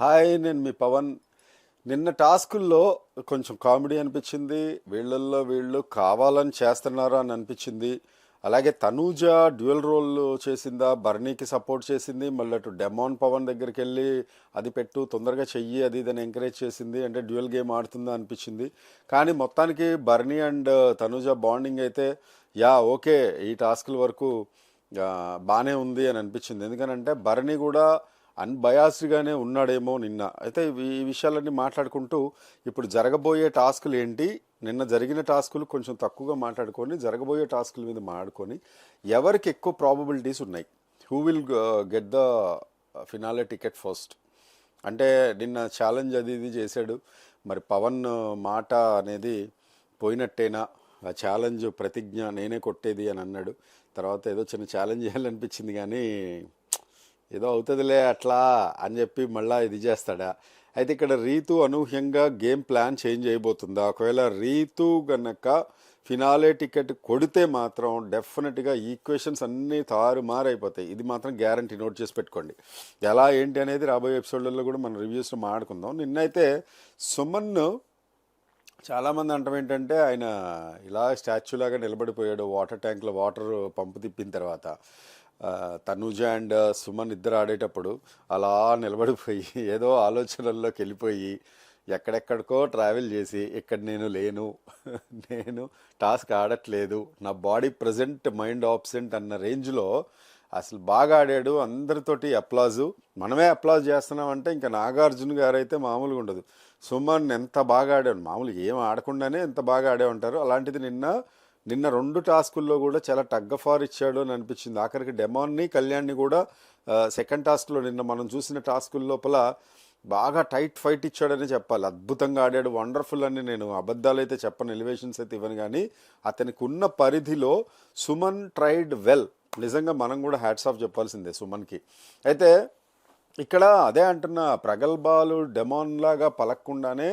Hi నేను మీ పవన్. నిన్న టాస్కుల్లో కొంచెం కామెడీ అనిపించింది. వీళ్ళల్లో వీళ్ళు కావాలని చేస్తున్నారా అని అనిపించింది. అలాగే తనూజ డ్యూయల్ రోల్ చేసిందా బర్నీకి సపోర్ట్ చేసింది. మళ్ళీ అటు డెమాన్ పవన్ దగ్గరికి వెళ్ళి అది పెట్టు తొందరగా చెయ్యి అది ఇదని ఎంకరేజ్ చేసింది. అంటే డ్యూయల్ గేమ్ ఆడుతుందా అనిపించింది. కానీ మొత్తానికి బర్నీ అండ్ తనూజ బాండింగ్ అయితే యా ఓకే ఈ టాస్కుల వరకు బాగానే ఉంది అని అనిపించింది. ఎందుకనంటే బర్నీ కూడా అన్బయాస్డ్గానే ఉన్నాడేమో నిన్న. అయితే ఈ విషయాలన్నీ మాట్లాడుకుంటూ ఇప్పుడు జరగబోయే టాస్కులు ఏంటి? నిన్న జరిగిన టాస్కులు కొంచెం తక్కువగా మాట్లాడుకొని జరగబోయే టాస్కుల మీద మాట్లాడుకొని ఎవరికి ఎక్కువ ప్రాబబిలిటీస్ ఉన్నాయి? Who will get the finale ticket first అంటే నిన్న ఛాలెంజ్ అది ఇది చేశాడు. మరి పవన్ uh, మాట అనేది పోయినట్టేనా? ఆ ఛాలెంజ్ ప్రతిజ్ఞ నేనే కొట్టేది అని అన్నాడు. తర్వాత ఏదో చిన్న ఛాలెంజ్ చేయాలనిపించింది కానీ ఏదో అవుతుందిలే అట్లా అని చెప్పి మళ్ళా ఇది చేస్తాడా? అయితే ఇక్కడ రీతు అనూహ్యంగా గేమ్ ప్లాన్ చేంజ్ అయిపోతుందా? ఒకవేళ రీతు గనక ఫినాలే టికెట్ కొడితే మాత్రం డెఫినెట్గా ఈక్వేషన్స్ అన్నీ తారుమారైపోతాయి. ఇది మాత్రం గ్యారంటీ నోట్ చేసి పెట్టుకోండి. ఎలా ఏంటి అనేది రాబోయే ఎపిసోడ్లలో కూడా మనం రివ్యూస్లో మాట్లాడుకుందాం. నిన్నైతే సుమన్ చాలామంది అంటాం ఏంటంటే ఆయన ఇలా స్టాచ్యూలాగా నిలబడిపోయాడు వాటర్ ట్యాంక్లో వాటర్ పంపు తిప్పిన తర్వాత. తనూజ అండ్ సుమన్ ఇద్దరు ఆడేటప్పుడు అలా నిలబడిపోయి ఏదో ఆలోచనల్లోకి వెళ్ళిపోయి ఎక్కడెక్కడికో ట్రావెల్ చేసి ఇక్కడ నేను లేను నేను టాస్క్ ఆడట్లేదు నా బాడీ ప్రజెంట్ మైండ్ ఆబ్సెంట్ అన్న రేంజ్లో అసలు బాగా ఆడాడు. అందరితోటి అప్లాజు మనమే అప్లాజ్ చేస్తున్నామంటే ఇంకా నాగార్జున గారు అయితే మామూలుగా ఉండదు. సుమన్ ఎంత బాగా ఆడాడు? మామూలుగా ఏం ఆడకుండానే ఎంత బాగా ఆడే ఉంటారు అలాంటిది నిన్న నిన్న రెండు టాస్కుల్లో కూడా చాలా టగ్ ఫార్ ఇచ్చాడు అని అనిపించింది. ఆఖరికి డెమాన్ని కళ్యాణ్ని కూడా సెకండ్ టాస్క్లో నిన్న మనం చూసిన టాస్కుల లోపల బాగా టైట్ ఫైట్ ఇచ్చాడని చెప్పాలి. అద్భుతంగా ఆడాడు. వండర్ఫుల్ అని నేను అబద్ధాలు అయితే చెప్పను ఎలివేషన్స్ అయితే ఇవ్వను కానీ అతనికి ఉన్న పరిధిలో సుమన్ ట్రైడ్ వెల్. నిజంగా మనం కూడా హ్యాట్స్ ఆఫ్ చెప్పాల్సిందే సుమన్కి. అయితే ఇక్కడ అదే అంటున్న ప్రగల్భాలు డెమాన్ లాగా పలక్కుండానే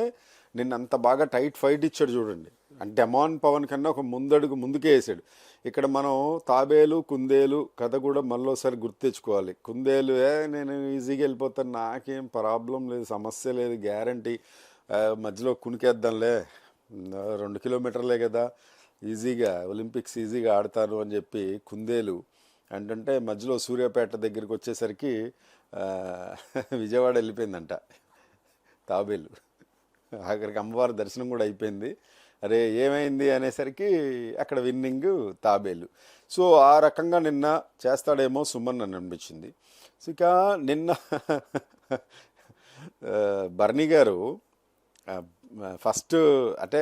నిన్న అంత బాగా టైట్ ఫైట్ ఇచ్చాడు చూడండి. అంటే డెమాన్ పవన్ కన్నా ఒక ముందడుగు ముందుకే వేసాడు. ఇక్కడ మనం తాబేలు కుందేలు కథ కూడా మళ్ళీసారి గుర్తు తెచ్చుకోవాలి. కుందేలు ఏ నేను ఈజీగా వెళ్ళిపోతాను నాకేం ప్రాబ్లం లేదు సమస్య లేదు గ్యారంటీ. మధ్యలో కునికేద్దాంలే. రెండు కిలోమీటర్లే కదా. ఈజీగా ఒలింపిక్స్ ఈజీగా ఆడతాను అని చెప్పి కుందేలు అంటే మధ్యలో సూర్యాపేట దగ్గరికి వచ్చేసరికి విజయవాడ వెళ్ళిపోయిందంట తాబేలు. అక్కడికి అమ్మవారి దర్శనం కూడా అయిపోయింది. అరే ఏమైంది అనేసరికి అక్కడ విన్నింగ్ తాబేలు. సో ఆ రకంగా నిన్న చేస్తాడేమో సుమన్ అని అనిపించింది. సో ఇక నిన్న ఆ, బర్నీ గారు ఫస్ట్ అంటే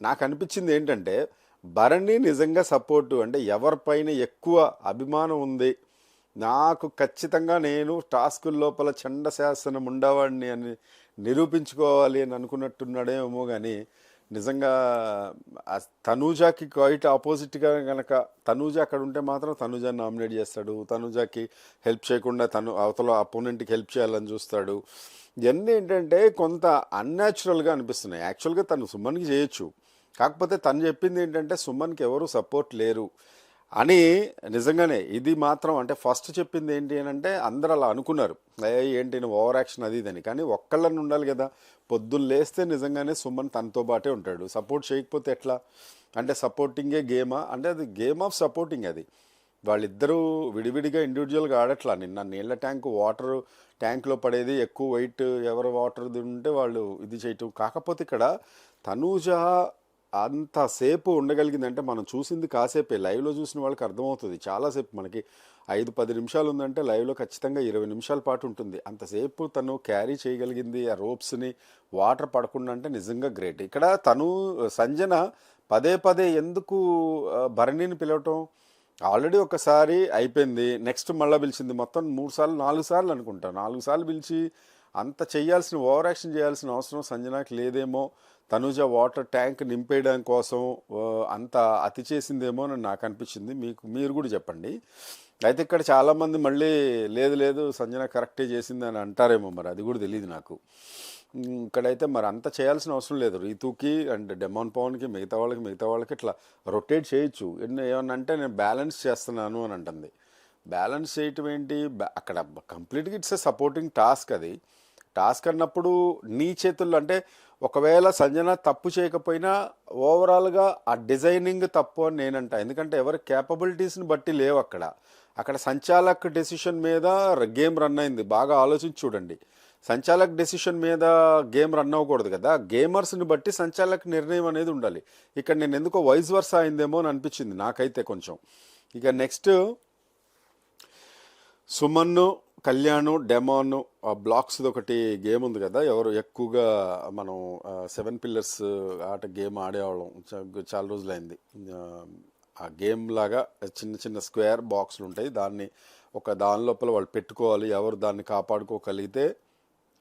నాకు అనిపించింది ఏంటంటే భరణి నిజంగా సపోర్టు అంటే ఎవరిపైన ఎక్కువ అభిమానం ఉంది నాకు ఖచ్చితంగా నేను టాస్కుల లోపల చండ శాసనం ఉండవాడిని అని నిరూపించుకోవాలి అని అనుకున్నట్టున్నాడేమో కానీ నిజంగా తనూజాకి క్వైట్ ఆపోజిట్గా కనుక తనూజ అక్కడ ఉంటే మాత్రం తనూజ నామినేట్ చేస్తాడు. తనూజాకి హెల్ప్ చేయకుండా తను అవతల అపోనెంట్కి హెల్ప్ చేయాలని చూస్తాడు. ఇవన్నీ ఏంటంటే కొంత అన్యాచురల్గా అనిపిస్తున్నాయి. యాక్చువల్గా తను సుమన్కి చేయొచ్చు. కాకపోతే తను చెప్పింది ఏంటంటే సుమన్కి ఎవరు సపోర్ట్ లేరు. అని నిజంగానే ఇది మాత్రం అంటే ఫస్ట్ చెప్పింది ఏంటి అని అంటే అందరూ అలా అనుకున్నారు. ఏంటి ఓవర్ యాక్షన్ అది ఇదని కానీ ఒక్కళ్ళని ఉండాలి కదా. పొద్దున్న లేస్తే నిజంగానే సుమన్ తనతో పాటే ఉంటాడు. సపోర్ట్ చేయకపోతే ఎట్లా? అంటే సపోర్టింగే గేమా? అంటే అది గేమ్ ఆఫ్ సపోర్టింగ్ అది. వాళ్ళిద్దరూ విడివిడిగా ఇండివిజువల్గా ఆడట్లా. నిన్న నీళ్ళ ట్యాంక్ వాటర్ ట్యాంక్లో పడేది ఎక్కువ వెయిట్ ఎవరు వాటర్ ఉంటే వాళ్ళు ఇది చేయటం. కాకపోతే ఇక్కడ తనూజ అంతసేపు ఉండగలిగిందంటే మనం చూసింది కాసేపే. లైవ్లో చూసిన వాళ్ళకి అర్థమవుతుంది. చాలాసేపు మనకి ఐదు పది నిమిషాలు ఉందంటే లైవ్లో ఖచ్చితంగా ఇరవై నిమిషాల పాటు ఉంటుంది. అంతసేపు తను క్యారీ చేయగలిగింది ఆ రోప్స్ని వాటర్ పడకుండా అంటే నిజంగా గ్రేట్. ఇక్కడ తను సంజన పదే పదే ఎందుకు భరణిని పిలవటం? ఆల్రెడీ ఒకసారి అయిపోయింది. నెక్స్ట్ మళ్ళీ పిలిచింది. మొత్తం మూడు సార్లు నాలుగు సార్లు అనుకుంటా. నాలుగు సార్లు పిలిచి అంత చేయాల్సిన ఓవర్ యాక్షన్ చేయాల్సిన అవసరం సంజనాకి లేదేమో. తనుజ వాటర్ ట్యాంక్ నింపేయడం కోసం అంత అతి చేసిందేమో అని నాకు అనిపించింది. మీకు మీరు కూడా చెప్పండి. అయితే ఇక్కడ చాలామంది మళ్ళీ లేదు లేదు సంజన కరెక్టే చేసింది అని అంటారేమో మరి అది కూడా తెలియదు నాకు. ఇక్కడైతే మరి అంత చేయాల్సిన అవసరం లేదు. రీతుకి అండ్ డెమాన్ పవన్కి మిగతా వాళ్ళకి మిగతా వాళ్ళకి ఇట్లా రొటేట్ చేయొచ్చు. ఎన్ని ఏమన్నా అంటే నేను బ్యాలెన్స్ చేస్తున్నాను అని అంటుంది. బ్యాలెన్స్ చేయటం ఏంటి? అక్కడ కంప్లీట్గా ఇట్స్ ఎ సపోర్టింగ్ టాస్క్ అది. టాస్క్ అన్నప్పుడు నీ చేతుల్లో అంటే ఒకవేళ సంజన తప్పు చేయకపోయినా ఓవరాల్గా ఆ డిజైనింగ్ తప్పు అని నేనంట. ఎందుకంటే ఎవరి క్యాపబిలిటీస్ని బట్టి లేవు అక్కడ. అక్కడ సంచాలక్ డెసిషన్ మీద గేమ్ రన్ అయింది. బాగా ఆలోచించి చూడండి. సంచాలక్ డెసిషన్ మీద గేమ్ రన్ అవ్వకూడదు కదా. గేమర్స్ని బట్టి సంచాలక్ నిర్ణయం అనేది ఉండాలి. ఇక్కడ నేను ఎందుకో వైస్ వర్స్ అయిందేమో అని అనిపించింది నాకైతే కొంచెం. ఇక నెక్స్ట్ సుమన్ను కళ్యాణ్ డెమాన్ బ్లాక్స్ ఒకటి గేమ్ ఉంది కదా ఎవరు ఎక్కువగా మనం సెవెన్ పిల్లర్స్ ఆట గేమ్ ఆడేవాళ్ళం. చాలా రోజులైంది. ఆ, ఆ గేమ్ లాగా చిన్న చిన్న స్క్వేర్ బాక్సులు ఉంటాయి. దాన్ని ఒక దాని లోపల వాళ్ళు పెట్టుకోవాలి. ఎవరు దాన్ని కాపాడుకోగలిగితే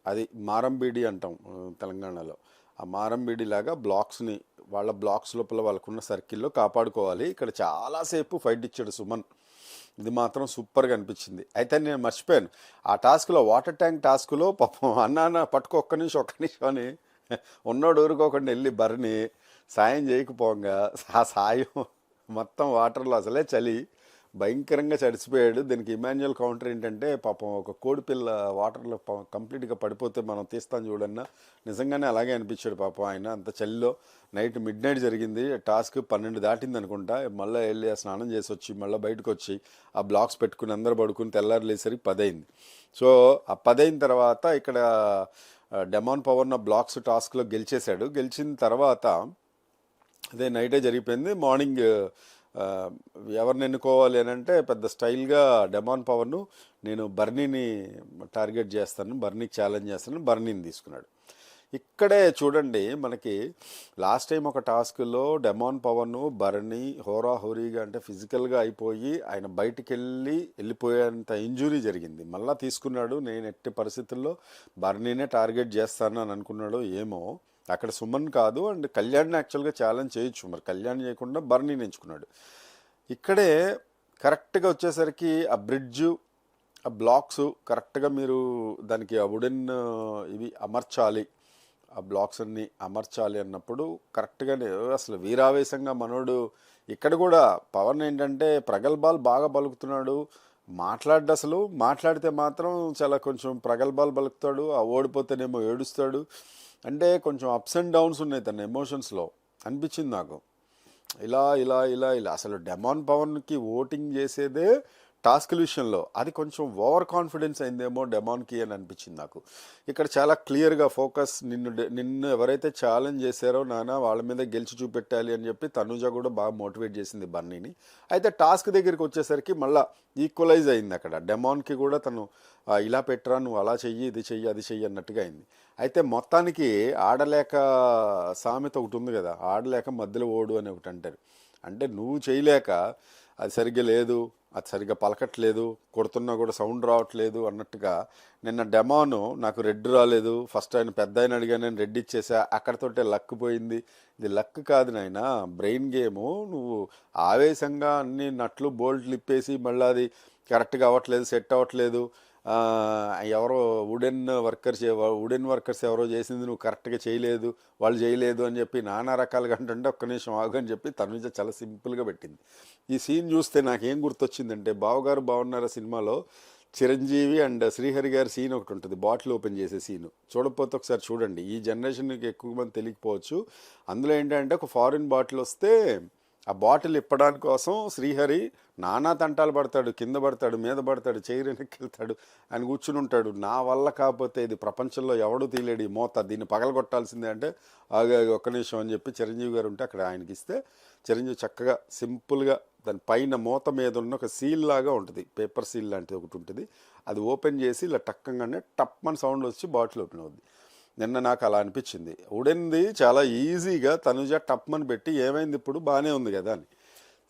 అది మారంబీడి అంటాం తెలంగాణలో. ఆ మారంబీడి లాగా బ్లాక్స్ని వాళ్ళ బ్లాక్స్ లోపల వాళ్ళకున్న సర్కిల్లో కాపాడుకోవాలి. ఇక్కడ చాలాసేపు ఫైట్ ఇచ్చాడు సుమన్. ఇది మాత్రం సూపర్గా అనిపించింది. అయితే నేను మర్చిపోయాను. ఆ టాస్క్లో వాటర్ ట్యాంక్ టాస్క్లో పాపం అన్న అన్న పట్టుకో ఒక్క నిమిషం ఒక్క నిమిషం అని ఉన్నోడు ఊరుకోకుండా వెళ్ళి బర్ని సాయం చేయకపోగా ఆ సాయం మొత్తం వాటర్లో అసలే చలి. భయంకరంగా చడిచిపోయాడు దీనికి ఇమాన్యువల్ కౌంటర్ ఏంటంటే పాపం ఒక కోడి పిల్ల వాటర్లో కంప్లీట్గా పడిపోతే మనం తీస్తాం చూడన్నా. నిజంగానే అలాగే అనిపించాడు పాపం ఆయన. అంత చలిలో నైట్ మిడ్ నైట్ జరిగింది. టాస్క్ పన్నెండు దాటింది అనుకుంటా. మళ్ళీ వెళ్ళి ఆ స్నానం చేసి వచ్చి మళ్ళీ బయటకు వచ్చి ఆ బ్లాక్స్ పెట్టుకుని అందరు పడుకుని తెల్లారు లేసరికి పదైంది. సో ఆ పదైన తర్వాత ఇక్కడ డెమాన్ పవర్న బ్లాక్స్ టాస్క్లో గెలిచేశాడు. గెలిచిన తర్వాత అదే నైటే జరిగిపోయింది. మార్నింగ్ ఎవరిని ఎన్నుకోవాలి అని అంటే పెద్ద స్టైల్గా డెమాన్ పవర్ను నేను బర్నీని టార్గెట్ చేస్తాను బర్నీకి ఛాలెంజ్ చేస్తాను బర్నీని తీసుకున్నాడు. ఇక్కడే చూడండి మనకి లాస్ట్ టైం ఒక టాస్క్లో డెమాన్ పవర్ను బర్నీ హోరా హోరీగా అంటే ఫిజికల్గా అయిపోయి ఆయన బయటికి వెళ్ళి వెళ్ళిపోయేంత ఇంజురీ జరిగింది. మళ్ళీ తీసుకున్నాడు నేను ఎట్టి పరిస్థితుల్లో బర్నీనే టార్గెట్ చేస్తాను అని అనుకున్నాడు ఏమో. అక్కడ సుమన్ కాదు అండ్ కళ్యాణ్ని యాక్చువల్గా ఛాలెంజ్ చేయొచ్చు. మరి కళ్యాణ్ చేయకుండా బర్నీని ఎంచుకున్నాడు. ఇక్కడే కరెక్ట్గా వచ్చేసరికి ఆ బ్రిడ్జ్ ఆ బ్లాక్స్ కరెక్ట్గా మీరు దానికి ఆ వుడెన్ ఇవి అమర్చాలి. ఆ బ్లాక్స్ అన్ని అమర్చాలి అన్నప్పుడు కరెక్ట్గానే అసలు వీరావేశంగా మనోడు ఇక్కడ కూడా పవన్ ఏంటంటే ప్రగల్భాలు బాగా పలుకుతున్నాడు మాట్లాడ్డు అసలు మాట్లాడితే మాత్రం చాలా కొంచెం ప్రగల్భాలు పలుకుతాడు ఆ ఓడిపోతేనేమో ఏడుస్తాడు. అంటే కొంచెం అప్స్ అండ్ డౌన్స్ ఉన్నాయి తన ఎమోషన్స్లో అనిపించింది నాకు. ఇలా ఇలా ఇలా ఇలా. అసలు డెమాన్ పవన్కి ఓటింగ్ చేసేదే టాస్క్ విషయంలో. అది కొంచెం ఓవర్ కాన్ఫిడెన్స్ అయిందేమో డెమాన్కి అని అనిపించింది నాకు. ఇక్కడ చాలా క్లియర్గా ఫోకస్ నిన్ను నిన్ను ఎవరైతే ఛాలెంజ్ చేశారో నానా వాళ్ళ మీద గెలిచి చూపెట్టాలి అని చెప్పి తనుజ కూడా బాగా మోటివేట్ చేసింది బన్నీని. అయితే టాస్క్ దగ్గరికి వచ్చేసరికి మళ్ళీ ఈక్వలైజ్ అయింది అక్కడ. డెమాన్కి కూడా తను ఇలా పెట్టరా నువ్వు అలా చెయ్యి ఇది చెయ్యి అది చెయ్యి అన్నట్టుగా అయింది. అయితే మొత్తానికి ఆడలేక సామెత ఒకటి ఉంది కదా ఆడలేక మధ్యలో ఓడు అని ఒకటి అంటారు. అంటే నువ్వు చేయలేక అది సరిగ్గా లేదు అది సరిగ్గా పలకట్లేదు కొడుతున్నా కూడా సౌండ్ రావట్లేదు అన్నట్టుగా నిన్న డెమాను నాకు రెడ్ రాలేదు ఫస్ట్ ఆయన పెద్ద ఆయన అడిగా నేను రెడ్ ఇచ్చేసా అక్కడతోటే లక్ పోయింది. ఇది లక్ కాదు నాయన బ్రెయిన్ గేము నువ్వు ఆవేశంగా అన్ని నట్లు బోల్ట్లు ఇప్పేసి మళ్ళీ అది కరెక్ట్గా అవ్వట్లేదు సెట్ అవ్వట్లేదు ఎవరో వుడెన్ వర్కర్స్ వుడెన్ వర్కర్స్ ఎవరో చేసింది నువ్వు కరెక్ట్గా చేయలేదు వాళ్ళు చేయలేదు అని చెప్పి నానా రకాలుగా అంటే ఒక్క నిమిషం ఆగు అని చెప్పి మీద చాలా సింపుల్గా పెట్టింది. ఈ సీన్ చూస్తే నాకేం గుర్తొచ్చిందంటే బావగారు బాగున్నారా సినిమాలో? చిరంజీవి అండ్ శ్రీహరి గారి సీన్ ఒకటి ఉంటుంది బాటిల్ ఓపెన్ చేసే సీను. చూడకపోతే ఒకసారి చూడండి. ఈ జనరేషన్కి ఎక్కువ మంది తెలియకపోవచ్చు. అందులో ఏంటంటే ఒక ఫారిన్ బాటిల్ వస్తే బాటిల్ ఇప్పడానికి కోసం శ్రీహరి నానా తంటాలు పడతాడు కింద పడతాడు మీద పడతాడు చైర్ వెనక్కి వెళ్తాడు ఆయన కూర్చుని ఉంటాడు. నా వల్ల కాకపోతే ఇది ప్రపంచంలో ఎవడు తీలేడు ఈ మోత. దీన్ని పగలగొట్టాల్సిందే అంటే ఆగా ఒక్క నిమిషం అని చెప్పి చిరంజీవి గారు ఉంటే అక్కడ ఆయనకి ఇస్తే చిరంజీవి చక్కగా సింపుల్గా దాని పైన మూత మీద ఉన్న ఒక సీల్ లాగా ఉంటుంది. పేపర్ సీల్ లాంటిది ఒకటి ఉంటుంది. అది ఓపెన్ చేసి ఇలా టక్కంగానే టప్ అని సౌండ్ వచ్చి బాటిల్ ఓపెన్ అవుద్ది. నిన్న నాకు అలా అనిపించింది. ఉడెన్ది చాలా ఈజీగా తనుజ టప్మని పెట్టి ఏమైంది ఇప్పుడు బాగానే ఉంది కదా అని.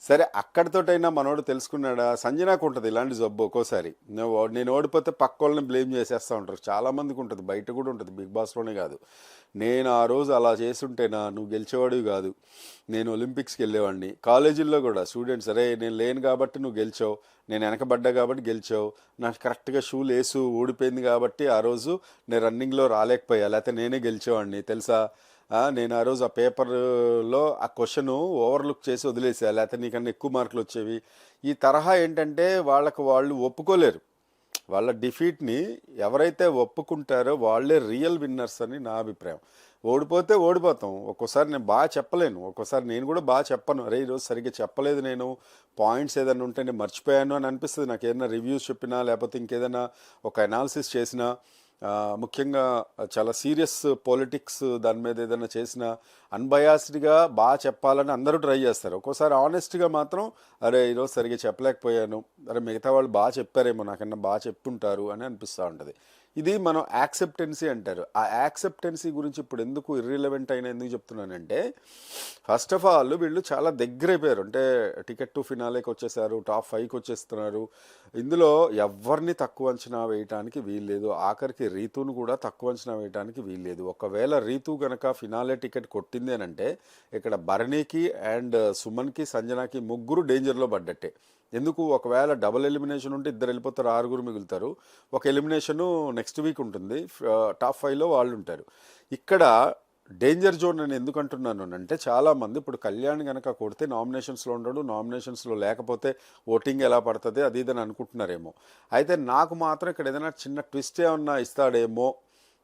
సరే అక్కడితోటైనా మనోడు తెలుసుకున్నాడా? సంజనాకు ఉంటుంది ఇలాంటి జబ్బు ఒక్కోసారి. నేను నేను ఓడిపోతే పక్క వాళ్ళని బ్లేమ్ చేసేస్తూ ఉంటారు. చాలామందికి ఉంటుంది బయట కూడా ఉంటుంది బిగ్ బాస్లోనే కాదు. నేను ఆ రోజు అలా చేస్తుంటేనా నువ్వు గెలిచేవాడివి కాదు. నేను ఒలింపిక్స్కి వెళ్ళేవాడిని. కాలేజీల్లో కూడా స్టూడెంట్స్ అరే నేను లేను కాబట్టి నువ్వు గెలిచావు. నేను వెనకబడ్డా కాబట్టి గెలిచావు. నాకు కరెక్ట్గా షూ లేసు ఓడిపోయింది కాబట్టి ఆ రోజు నేను రన్నింగ్లో రాలేకపోయా. లేకపోతే నేనే గెలిచేవాడిని. తెలుసా? నేను ఆ రోజు ఆ పేపర్లో ఆ క్వశ్చన్ ఓవర్లుక్ చేసి వదిలేసా. లేకపోతే నీకన్నా ఎక్కువ మార్కులు వచ్చేవి. ఈ తరహా ఏంటంటే వాళ్ళకు వాళ్ళు ఒప్పుకోలేరు. వాళ్ళ డిఫీట్ని ఎవరైతే ఒప్పుకుంటారో వాళ్ళే రియల్ విన్నర్స్ అని నా అభిప్రాయం. ఓడిపోతే ఓడిపోతాం. ఒక్కోసారి నేను బాగా చెప్పలేను. ఒక్కోసారి నేను కూడా బాగా చెప్పను. అరే ఈరోజు సరిగ్గా చెప్పలేదు నేను. పాయింట్స్ ఏదైనా ఉంటే నేను మర్చిపోయాను అని అనిపిస్తుంది. నాకు ఏదైనా రివ్యూస్ చెప్పినా లేకపోతే ఇంకేదైనా ఒక అనాలిసిస్ చేసినా. ముఖ్యంగా చాలా సీరియస్ పొలిటిక్స్ దాని మీద ఏదైనా చేసిన అన్బయాస్డ్గా బాగా చెప్పాలని అందరూ ట్రై చేస్తారు. ఒక్కోసారి ఆనెస్ట్గా మాత్రం అరే ఈరోజు సరిగ్గా చెప్పలేకపోయాను. అరే మిగతా వాళ్ళు బాగా చెప్పారేమో నాకన్నా బాగా చెప్పుంటారు అని అనిపిస్తూ ఉంటుంది. ఇది మనం యాక్సెప్టెన్సీ అంటారు. ఆ యాక్సెప్టెన్సీ గురించి ఇప్పుడు ఎందుకు ఇర్రిలవెంట్ అయినా ఎందుకు చెప్తున్నానంటే ఫస్ట్ ఆఫ్ ఆల్ వీళ్ళు చాలా దగ్గర అయిపోయారు అంటే టికెట్ టు ఫినాలేకి వచ్చేసారు టాప్ ఫైవ్కి వచ్చేస్తున్నారు. ఇందులో ఎవరిని తక్కువ అంచనా వేయటానికి వీల్లేదు. ఆఖరికి రీతును కూడా తక్కువ అంచనా వేయటానికి వీల్లేదు. ఒకవేళ రీతు గనక ఫినాలే టికెట్ కొట్టింది అని అంటే ఇక్కడ భరణికి అండ్ సుమన్కి సంజనాకి ముగ్గురు డేంజర్లో పడ్డట్టే. ఎందుకు? ఒకవేళ డబుల్ ఎలిమినేషన్ ఉంటే ఇద్దరు వెళ్ళిపోతారు ఆరుగురు మిగులుతారు. ఒక ఎలిమినేషను నెక్స్ట్ వీక్ ఉంటుంది. టాప్ ఫైవ్లో వాళ్ళు ఉంటారు. ఇక్కడ డేంజర్ జోన్ నేను ఎందుకు అంటున్నాను అంటే చాలామంది ఇప్పుడు కళ్యాణ్ కనుక కొడితే నామినేషన్స్లో ఉండడు నామినేషన్స్లో లేకపోతే ఓటింగ్ ఎలా పడుతుంది అది ఇది అని అనుకుంటున్నారేమో. అయితే నాకు మాత్రం ఇక్కడ ఏదైనా చిన్న ట్విస్ట్ ఏమన్నా ఇస్తాడేమో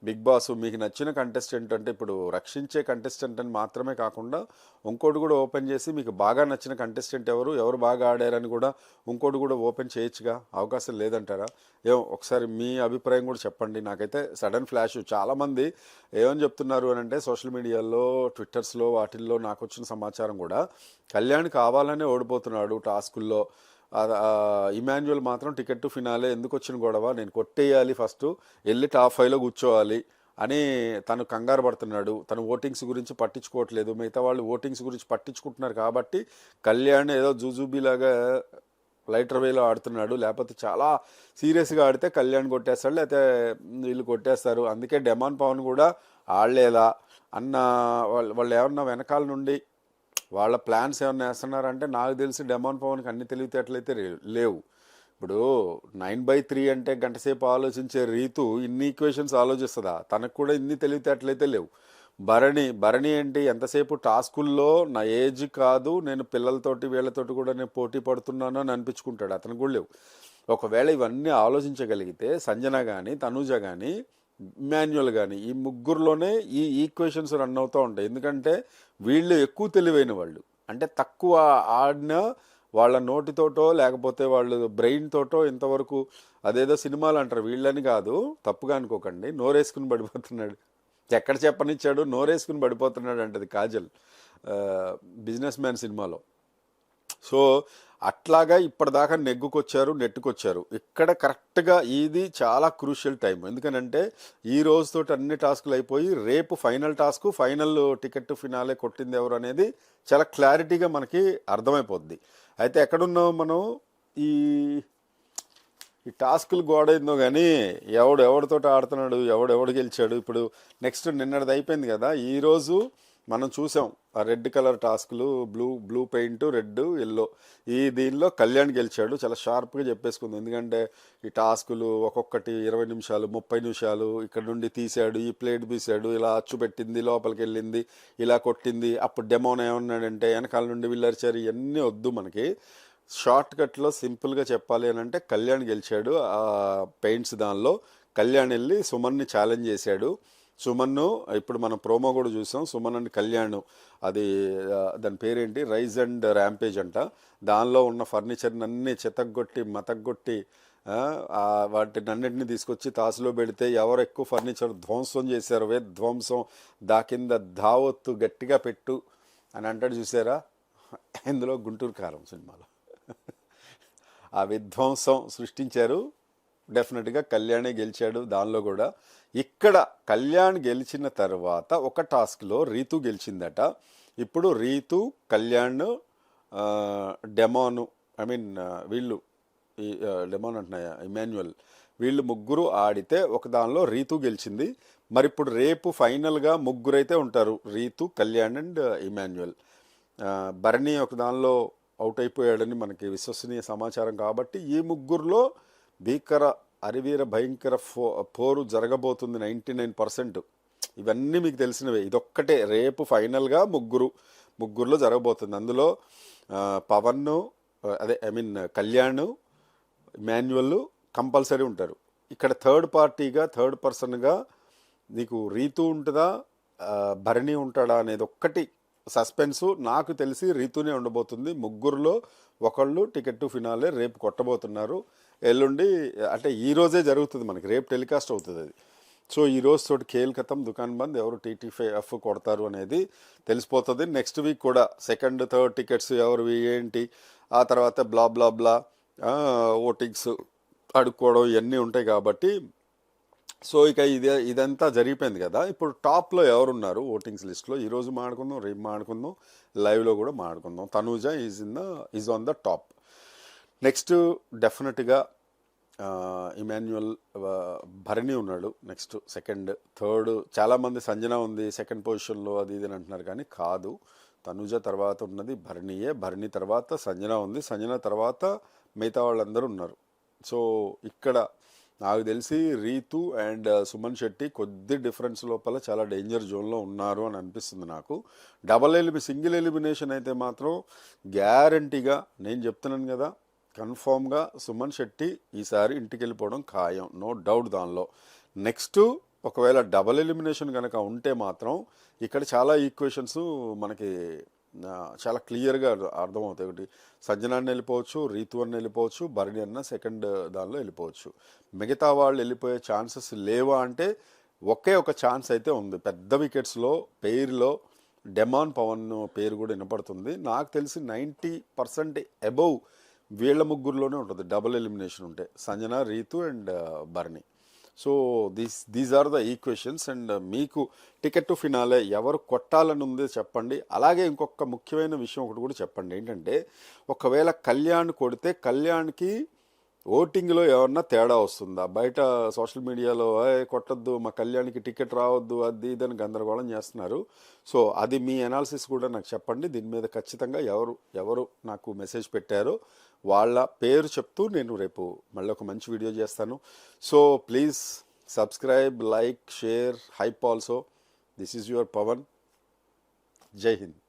బిగ్ బాస్ మీకు నచ్చిన కంటెస్టెంట్ అంటే ఇప్పుడు రక్షించే కంటెస్టెంట్ అని మాత్రమే కాకుండా ఇంకోటి కూడా ఓపెన్ చేసి మీకు బాగా నచ్చిన కంటెస్టెంట్ ఎవరు ఎవరు బాగా ఆడారని కూడా ఇంకోటి కూడా ఓపెన్ చేయొచ్చుగా? అవకాశం లేదంటారా? ఏమో ఒకసారి మీ అభిప్రాయం కూడా చెప్పండి. నాకైతే సడన్ ఫ్లాష్ చాలామంది ఏమని చెప్తున్నారు అని అంటే సోషల్ మీడియాలో ట్విట్టర్స్లో వాటిల్లో నాకు వచ్చిన సమాచారం కూడా కళ్యాణ్ కావాలనే ఓడిపోతున్నాడు టాస్కుల్లో. ఇమాన్యువల్ మాత్రం టికెట్ టు ఫినాలే ఎందుకు వచ్చిన గొడవ? నేను కొట్టేయాలి ఫస్ట్ వెళ్ళి టాప్ ఫైవ్లో కూర్చోవాలి అని తను కంగారు పడుతున్నాడు. తను ఓటింగ్స్ గురించి పట్టించుకోవట్లేదు. మిగతా వాళ్ళు ఓటింగ్స్ గురించి పట్టించుకుంటున్నారు కాబట్టి కళ్యాణ్ ఏదో జూజూబీలాగా లైటర్ వేలో ఆడుతున్నాడు. లేకపోతే చాలా సీరియస్గా ఆడితే కళ్యాణ్ కొట్టేస్తాడు లేకపోతే వీళ్ళు కొట్టేస్తారు. అందుకే డెమాన్ పవన్ కూడా ఆడలేదా అన్న వాళ్ళు వాళ్ళు ఏమన్నా వెనకాల నుండి వాళ్ళ ప్లాన్స్ ఏమైనా వేస్తున్నారంటే నాకు తెలిసి డెమాన్ పవన్కి అన్ని తెలివితేటలైతే లేవు. ఇప్పుడు నైన్ బై త్రీ అంటే గంటసేపు ఆలోచించే రీతు ఇన్ని ఈక్వేషన్స్ ఆలోచిస్తుందా? తనకు కూడా ఇన్ని తెలివితేటలైతే లేవు. భరణి భరణి ఏంటి? ఎంతసేపు టాస్కుల్లో నా ఏజ్ కాదు నేను పిల్లలతోటి వీళ్ళతోటి కూడా నేను పోటీ పడుతున్నాను అని అనిపించుకుంటాడు. అతనికి కూడా లేవు. ఒకవేళ ఇవన్నీ ఆలోచించగలిగితే సంజన కానీ తనూజ కానీ మాన్యువల్ కానీ ఈ ముగ్గురులోనే ఈ ఈక్వేషన్స్ రన్ అవుతూ ఉంటాయి. ఎందుకంటే వీళ్ళు ఎక్కువ తెలివైన వాళ్ళు. అంటే తక్కువ ఆడిన వాళ్ళ నోటితోటో లేకపోతే వాళ్ళు బ్రెయిన్ తోటో ఇంతవరకు అదేదో సినిమాలు అంటారు. వీళ్ళని కాదు తప్పుగా అనుకోకండి. నోరేసుకుని పడిపోతున్నాడు. ఎక్కడ చెప్పనిచ్చాడు? నోరేసుకుని పడిపోతున్నాడు అంటది కాజల్ బిజినెస్ మ్యాన్ సినిమాలో. సో అట్లాగా ఇప్పటిదాకా నెగ్గుకొచ్చారు నెట్టుకొచ్చారు. ఇక్కడ కరెక్ట్గా ఇది చాలా క్రూషియల్ టైం ఎందుకనంటే ఈ రోజుతో అన్ని టాస్కులు అయిపోయి రేపు final task final ticket finale కొట్టింది ఎవరు అనేది చాలా క్లారిటీగా మనకి అర్థమైపోద్ది. అయితే ఎక్కడున్నాం మనం? ఈ ఈ టాస్కులు గోడ ఏందో కానీ ఎవడు ఎవడితో ఆడుతున్నాడు ఎవడు ఎవడు గెలిచాడు? ఇప్పుడు నెక్స్ట్ నిన్నటిది అయిపోయింది కదా. ఈరోజు మనం చూసాం. ఆ రెడ్ కలర్ టాస్క్లు blue blue paint red yellow. ఈ దీనిలో కళ్యాణ్ గెలిచాడు. చాలా షార్ప్గా చెప్పేసుకుంది. ఎందుకంటే ఈ టాస్కులు ఒక్కొక్కటి ఇరవై నిమిషాలు ముప్పై నిమిషాలు ఇక్కడ నుండి తీసాడు ఈ ప్లేట్ తీసాడు ఇలా అచ్చు పెట్టింది లోపలికి వెళ్ళింది ఇలా కొట్టింది. అప్పుడు డెమోన్ ఏమన్నాడంటే వెనకాల నుండి వీళ్ళరిచారు ఇవన్నీ వద్దు మనకి. షార్ట్ కట్లో సింపుల్గా చెప్పాలి అని అంటే కళ్యాణ్ గెలిచాడు. ఆ పెయింట్స్ దానిలో. కళ్యాణ్ వెళ్ళి సుమన్ని ఛాలెంజ్ చేశాడు. సుమన్ను ఇప్పుడు మనం ప్రోమో కూడా చూసాం. సుమన్ అండ్ కళ్యాణ్ అది దాని పేరేంటి? రైజ్ అండ్ ర్యాంపేజ్ అంట. దానిలో ఉన్న ఫర్నిచర్ని అన్ని చితగ్గొట్టి మతగ్గొట్టి వాటిని అన్నింటినీ తీసుకొచ్చి తాసులో పెడితే ఎవరు ఎక్కువ ఫర్నిచర్ ధ్వంసం చేశారు వే ధ్వంసం దా కింద దావత్తు గట్టిగా పెట్టు అని అంటాడు చూసారా? ఇందులో గుంటూరు కారం సినిమాలో. ఆ విధ్వంసం సృష్టించారు. డెఫినెట్గా కళ్యాణే గెలిచాడు దానిలో కూడా. ఇక్కడ కళ్యాణ్ గెలిచిన తర్వాత ఒక టాస్క్లో రీతు గెలిచిందట. ఇప్పుడు రీతు కళ్యాణ్ డెమోను డెమాను ఐ మీన్ వీళ్ళు ఈ అంటున్నాయా ఇమాన్యువల్ వీళ్ళు ముగ్గురు ఆడితే ఒక దానిలో రీతు గెలిచింది. మరి ఇప్పుడు రేపు ఫైనల్గా ముగ్గురైతే ఉంటారు రీతు కళ్యాణ్ అండ్ ఇమాన్యువల్ భరణి ఒక దానిలో అవుట్ అయిపోయాడని మనకి విశ్వసనీయ సమాచారం కాబట్టి ఈ ముగ్గురులో భీకర అరివీర భయంకర ఫో పోరు జరగబోతుంది నైంటీ నైన్ పర్సెంట్. ఇవన్నీ మీకు తెలిసినవే. ఇదొక్కటే. రేపు ఫైనల్గా ముగ్గురు ముగ్గురులో జరగబోతుంది. అందులో పవన్ను పవన్ అదే I mean Kalyan Emmanuel compulsory ఉంటారు. ఇక్కడ థర్డ్ పార్టీగా థర్డ్ పర్సన్గా నీకు రీతు ఉంటుందా? భరణి ఉంటాడా? అనేది ఒక్కటి సస్పెన్సు నాకు తెలిసి రీతునే ఉండబోతుంది. ముగ్గురులో ఒకళ్ళు టికెట్ టు ఫినాలే రేపు కొట్టబోతున్నారు. ఎల్లుండి అంటే ఈ రోజే జరుగుతుంది మనకి రేపు టెలికాస్ట్ అవుతుంది అది. సో ఈ రోజు తోటి కేల్ కథం దుకాన్ బంద్ ఎవరు టీటీ ఫైవ్ ఎఫ్ కొడతారు అనేది తెలిసిపోతుంది. నెక్స్ట్ వీక్ కూడా సెకండ్ థర్డ్ టికెట్స్ ఎవరివి ఏంటి ఆ తర్వాత బ్లా బ్లా బ్లా ఓటింగ్స్ అడుక్కోవడం ఇవన్నీ ఉంటాయి కాబట్టి సో ఇక ఇది ఇదంతా జరిగిపోయింది కదా. ఇప్పుడు టాప్లో ఎవరున్నారు ఓటింగ్స్ లిస్ట్లో? ఈరోజు మాడుకుందాం రేపు మాడుకుందాం లైవ్లో కూడా మాడుకుందాం Tanuja is in the is on the top. Next డెఫినెట్గా ఇమాన్యువల్ భరణి ఉన్నాడు. నెక్స్ట్ సెకండ్ థర్డ్ చాలామంది సంజన ఉంది సెకండ్ పొజిషన్లో అది ఇది అని అంటున్నారు కానీ కాదు. తనుజ తర్వాత ఉన్నది భరణియే. భరణి తర్వాత సంజన ఉంది. సంజన తర్వాత మిగతా వాళ్ళందరూ ఉన్నారు. సో ఇక్కడ నాకు తెలిసి రీతు అండ్ సుమన్ శెట్టి కొద్ది డిఫరెన్స్ లోపల చాలా డేంజర్ జోన్లో ఉన్నారు అని అనిపిస్తుంది నాకు. డబల్ ఎలిమి సింగిల్ ఎలిమినేషన్ అయితే మాత్రం గ్యారంటీగా నేను చెప్తున్నాను కదా కన్ఫామ్గా సుమన్ శెట్టి ఈసారి ఇంటికి వెళ్ళిపోవడం ఖాయం. నో డౌట్ దానిలో. నెక్స్ట్ ఒకవేళ డబల్ ఎలిమినేషన్ కనుక ఉంటే మాత్రం ఇక్కడ చాలా ఈక్వేషన్స్ మనకి చాలా క్లియర్గా అర్థమవుతాయి. ఒకటి సంజనాన్ని వెళ్ళిపోవచ్చు రీతు అన్న వెళ్ళిపోవచ్చు భరణి అన్న సెకండ్ దానిలో వెళ్ళిపోవచ్చు. మిగతా వాళ్ళు వెళ్ళిపోయే ఛాన్సెస్ లేవా అంటే ఒకే ఒక ఛాన్స్ అయితే ఉంది. పెద్ద వికెట్స్లో పేరులో డెమాన్ పవన్ పేరు కూడా వినపడుతుంది. నాకు తెలిసి నైంటీ పర్సెంట్ అబౌవ్ వీళ్ళ ముగ్గురులోనే ఉంటుంది. డబుల్ ఎలిమినేషన్ ఉంటే. Sanjana Rithu and Bharani. So these these are the equations and మీకు టికెట్ టు ఫినాలే ఎవరు కొట్టాలని ఉంది చెప్పండి. అలాగే ఇంకొక ముఖ్యమైన విషయం ఒకటి కూడా చెప్పండి. ఏంటంటే ఒకవేళ కళ్యాణ్ కొడితే కళ్యాణ్కి ఓటింగ్లో ఏమన్నా తేడా వస్తుందా? బయట సోషల్ మీడియాలో కొట్టద్దు మా కళ్యాణ్కి టికెట్ రావద్దు అది ఇది అని గందరగోళం చేస్తున్నారు. సో అది మీ అనాలిసిస్ కూడా నాకు చెప్పండి. దీని మీద ఖచ్చితంగా ఎవరు ఎవరు నాకు మెసేజ్ పెట్టారో వాళ్ళ పేరు చెప్తూ నేను రేపు మళ్ళీ ఒక మంచి వీడియో చేస్తాను. So please subscribe like share hype also. This is your Pavan. జై హింద్.